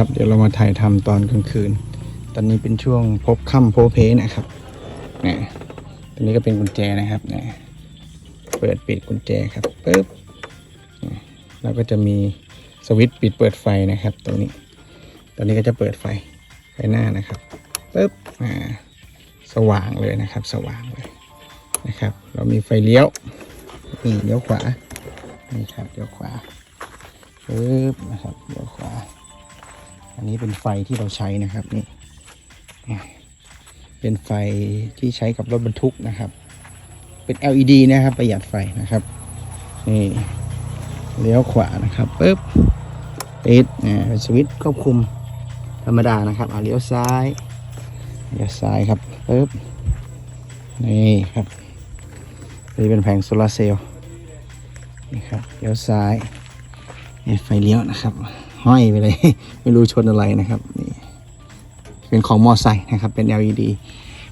ครับ เดี๋ยวเรามาถ่ายทำตอนกลางคืน ตอนนี้เป็นช่วงพบค่ำโพเพนะครับนะตอนนี้ก็เป็นกุญแจนะครับนะเปิดปิดกุญแจครับปึ๊บแล้วก็จะมีสวิตช์ปิดเปิดไฟนะครับ ตรงนี้ ตอนนี้ก็จะเปิดไฟไฟหน้านะครับปึ๊บอ่าสว่างเลยนะครับ สว่างเลยนะครับ เรามีไฟเลี้ยวนี่เลี้ยวขวานี่ครับเลี้ยวขวาปึ๊บนะครับเลี้ยวขวา อันนี้เป็นไฟที่เราใช้นะครับนี่เป็นไฟที่ใช้กับรถบรรทุกนะครับ เป็น LED นะครับ ประหยัดไฟนะครับนี่เลี้ยวขวานะครับปึ๊บปิดอ่เป็นสวิตช์ควบคุมธรรมดานะครับอ่าเลี้ยวซ้ายเลี้ยวซ้ายครับปึ๊บนี่ครับนี่เป็นแผงโซลาร์เซลล์นี่ครับเลี้ยวซ้ายไฟเลี้ยวนะครับ ห้อยไปเลย ไม่รู้ชนอะไรนะครับนี่เป็นของมอไซค์นะครับเป็น LED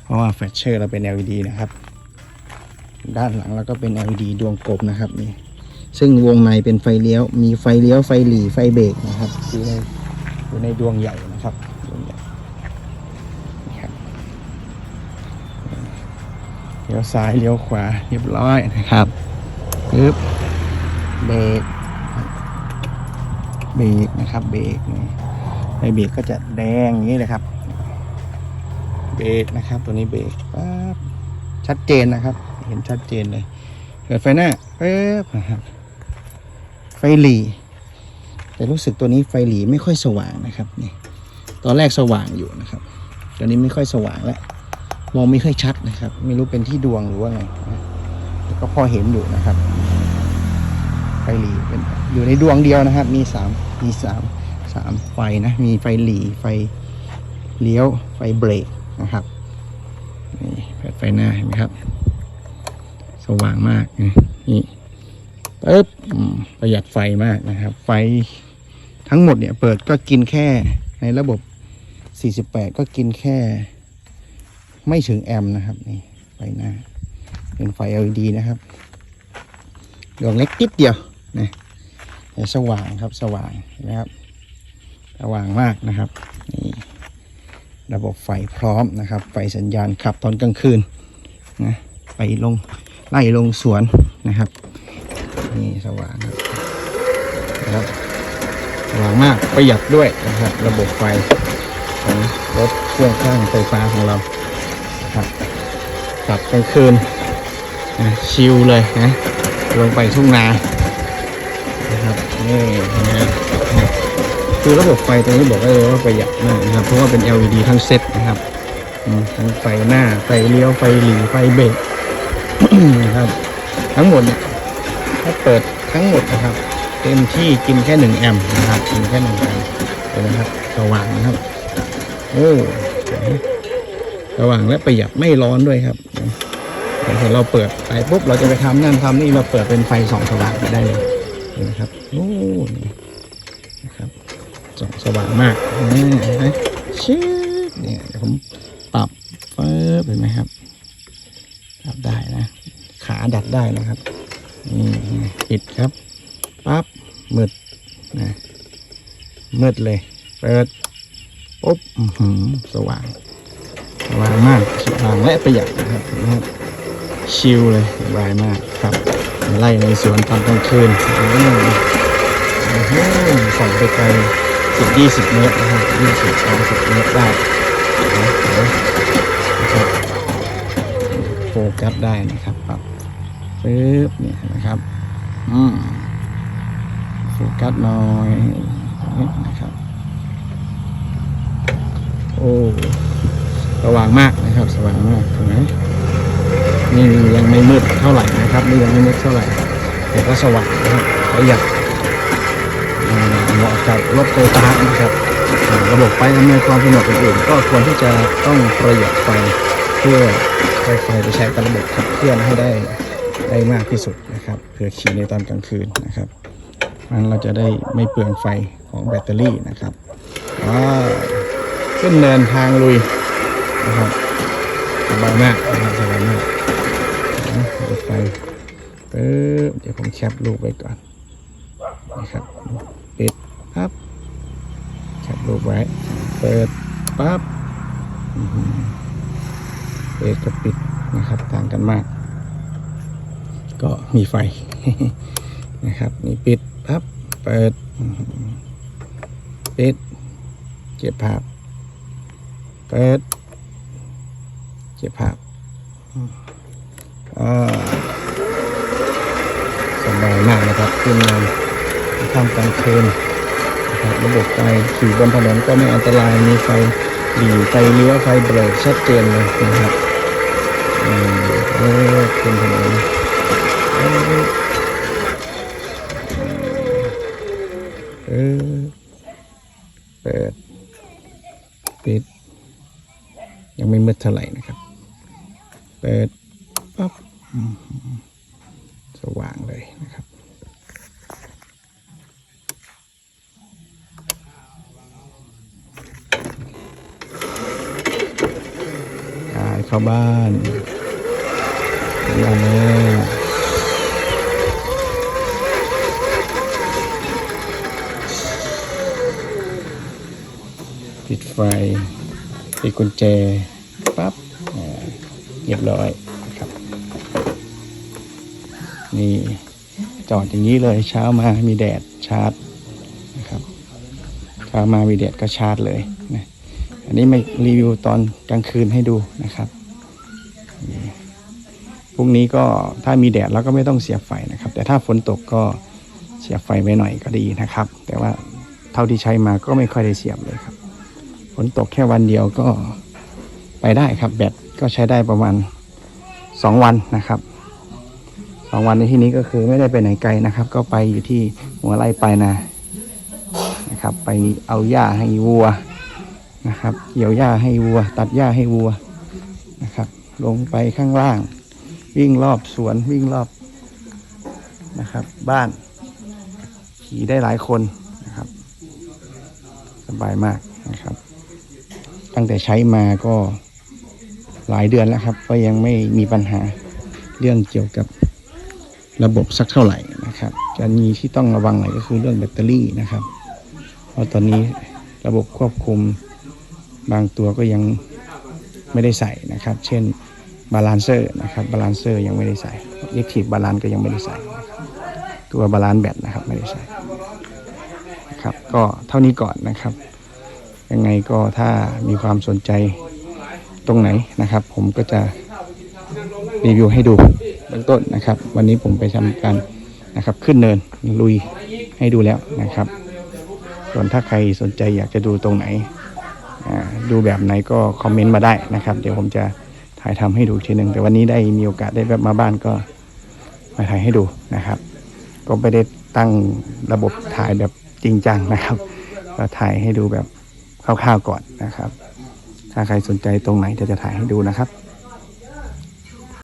เพราะว่าแฟลชเชอร์เราเป็น LED นะครับ ด้านหลังเราก็เป็น LED ดวงกลมนะครับนี่ซึ่งวงในเป็นไฟเลี้ยว มีไฟเลี้ยวไฟหลีไฟเบรกนะครับอยู่ในอยู่ในดวงใหญ่นะครับดวงใหญ่นี่ครับเลี้ยวซ้ายเลี้ยวขวาเรียบร้อยนะครับปึ๊บเบรก เบรกนะครับ เบรกนี่ไฟเบรกก็จะแดงอย่างนี้เลยครับ เบรกนะครับ ตัวนี้เบรกปั๊บชัดเจนนะครับ เห็นชัดเจนเลยเปิดไฟหน้าปึ๊บนะครับ ไฟหลีแต่รู้สึกตัวนี้ไฟหลีไม่ค่อยสว่างนะครับนี่ตอนแรกสว่างอยู่นะครับตอนนี้ไม่ค่อยสว่างแล้วมองไม่ค่อยชัดนะครับ ไม่รู้เป็นที่ดวงหรือว่าไงนะแต่ก็พอเห็นอยู่นะครับ ไฟหลีเป็นอยู่ในดวงเดียวนะครับ มีสามมีสามสามไฟนะ มีไฟหลีไฟเลี้ยวไฟเบรกนะครับนี่เปิดไฟหน้าเห็นไหมครับ สว่างมากนี่ปึ๊บประหยัดไฟมากนะครับ ไฟทั้งหมดเนี่ยเปิดก็กินแค่ในระบบ 48 ก็กินแค่ ไม่ถึงแอมนะครับ นี่ไฟหน้า เป็นไฟ LED นะครับดวงเล็กนิดเดียว นะแต่สว่างครับสว่างนะครับ สว่างมากนะครับนี่ระบบไฟพร้อมนะครับ ไฟสัญญาณขับตอนกลางคืนนะไปลงไล่ลงสวนนะครับ นี่สว่างครับนะครับสว่างมากประหยัดด้วยนะครับ ระบบไฟของรถเครื่องข้างไฟฟ้าของเราครับขับกลางคืนนะชิลเลยนะลงไปทุ่งนา นี่นะคือระบบไฟตรงนี้บอกได้เลยว่าประหยัดมากนะครับ เพราะว่าเป็น LED ทั้งเซตนะครับทั้งไฟหน้า ไฟเลี้ยว ไฟหลีไฟเบรกนะครับ ทั้งหมดเนี่ยถ้าเปิดทั้งหมดนะครับ เต็มที่กินแค่หนึ่งแอมป์นะครับ กินแค่หนึ่งแอมป์เห็นไหมครับสว่างนะครับ โอ้สว่างและประหยัดไม่ร้อนด้วยครับพอเราเปิดไปปุ๊บเราจะไปทำนั่นทำนี่เราเปิดเป็นไฟสองสว่างไปได้เลย นไหมครับโอ้นี่นะครับส่องสว่างมากนี่เห็นไหมชิดเนี่ยเดี๋ยวผมปรับเปิบเห็นไหมครับปรับได้นะ ขาดัดได้นะครับนี่ปิดครับปั๊บมืดนะมืดเลยเปิดปุ๊บหือสว่างสว่างมากสว่างและประหยัดนะครับเห็นไหมครับชิลเลยสบายมากครับ ไล่ในสวนตอนกลางคืนอืมโอ้โหส่องไปไกลสิบยี่สิบเมตรนะครับยี่สิบสามสิบเมตรได้นะครับโฟกัสได้นะครับปรับปึ๊บเนี่ยนะครับอืมโฟกัสหน่อยนี่นะครับ โอ้สว่างมากนะครับ สว่างมากเห็นไหม นี่ยังไม่มืดเท่าไหร่นะครับนี่ยังไม่มืดเท่าไหร่แต่ก็สว่างนะครับประหยัดเหมาะกับรถโตโยต้านะครับระบบไฟอำนวยความสะดวกอื่นๆก็ควรที่จะต้องประหยัดไฟเพื่อไฟไฟไปใช้กับระบบขับเคลื่อนให้ได้ได้มากที่สุดนะครับเพื่อขี่ในตอนกลางคืนนะครับมันเราจะได้ไม่เปลืองไฟของแบตเตอรี่นะครับว้าขึ้นเนินทางลุยนะครับสบายมากนะครับสบายมาก ไฟปึ๊บเดี๋ยวผมแคปรูปไว้ก่อนนะครับปิดครับแคปรูปรูปไว้เปิดปั๊บเปิดกับปิดนะครับต่างกันมาก ก็มีไฟนะครับนี่ปิดปั๊บเปิดปิดเก็บภาพเปิดเก็บภาพ สบายมากนะครับขึ้นมาทำกลางคืนนะครับระบบไฟขี่บนถนนก็ไม่อันตรายมีไฟหลีไฟเลี้ยวไฟเบรกชัดเจนเลยนะครับอืมเออขึ้นถนนเออเปิดปิดยังไม่มืดเท่าไหร่นะครับ เปิดปั๊บอืมสว่างเลยนะครับ ขาย เข้าบ้านมาแล้ปิดไฟปิดกุญแจปั๊บเรียบร้อยครับ นี่จอดอย่างนี้เลยเช้ามามีแดดชาร์จนะครับเช้ามามีแดดก็ชาร์จเลยนะอันนี้ไม่รีวิวตอนกลางคืนให้ดูนะครับ พรุ่งนี้ก็ถ้ามีแดดเราก็ไม่ต้องเสียบไฟนะครับ แต่ถ้าฝนตกก็เสียบไฟไว้หน่อยก็ดีนะครับ แต่ว่าเท่าที่ใช้มาก็ไม่ค่อยได้เสียบเลยครับฝนตกแค่วันเดียวก็ไปได้ครับ แบตก็ใช้ได้ประมาณสองวันนะครับสองวันในที่นี้ก็คือไม่ได้ไปไหนไกลนะครับ ก็ไปอยู่ที่หัวไร่ไปนานะครับ ไปเอาหญ้าให้วัวนะครับ เกี่ยวหญ้าให้วัว ตัดหญ้าให้วัวนะครับ ลงไปข้างล่าง วิ่งรอบสวนวิ่งรอบนะครับ บ้าน ขี่ได้หลายคนนะครับ สบายมากนะครับ ตั้งแต่ใช้มาก็หลายเดือนแล้วครับ ก็ยังไม่มีปัญหาเรื่องเกี่ยวกับระบบสักเท่าไหร่นะครับ จะมีที่ต้องระวังหน่อยก็คือเรื่องแบตเตอรี่นะครับ เพราะตอนนี้ระบบควบคุมบางตัวก็ยัง ไม่ได้ใส่นะครับ เช่นบาลานเซอร์นะครับบาลานเซอร์ยังไม่ได้ใส่เอ็กทีฟบาลานก็ยังไม่ได้ใส่ ตัวบาลานแบตนะครับไม่ได้ใส่นะครับก็เท่านี้ก่อนนะครับ ยังไงก็ถ้ามีความสนใจตรงไหนนะครับ ผมก็จะรีวิวให้ดูเบื้องต้นนะครับ วันนี้ผมไปทำการนะครับขึ้นเนินลุยให้ดูแล้วนะครับ ส่วนถ้าใครสนใจอยากจะดูตรงไหน ดูแบบไหนก็คอมเมนต์มาได้นะครับ เดี๋ยวผมจะถ่ายทำให้ดูทีหนึ่งแต่วันนี้ได้มีโอกาสได้แบบมาบ้านก็มาถ่ายให้ดูนะครับ ก็ไม่ได้ตั้งระบบถ่ายแบบจริงจังนะครับ ก็ถ่ายให้ดูแบบคร่าวๆก่อนนะครับ ถ้าใครสนใจตรงไหนเดี๋ยวจะถ่ายให้ดูนะครับ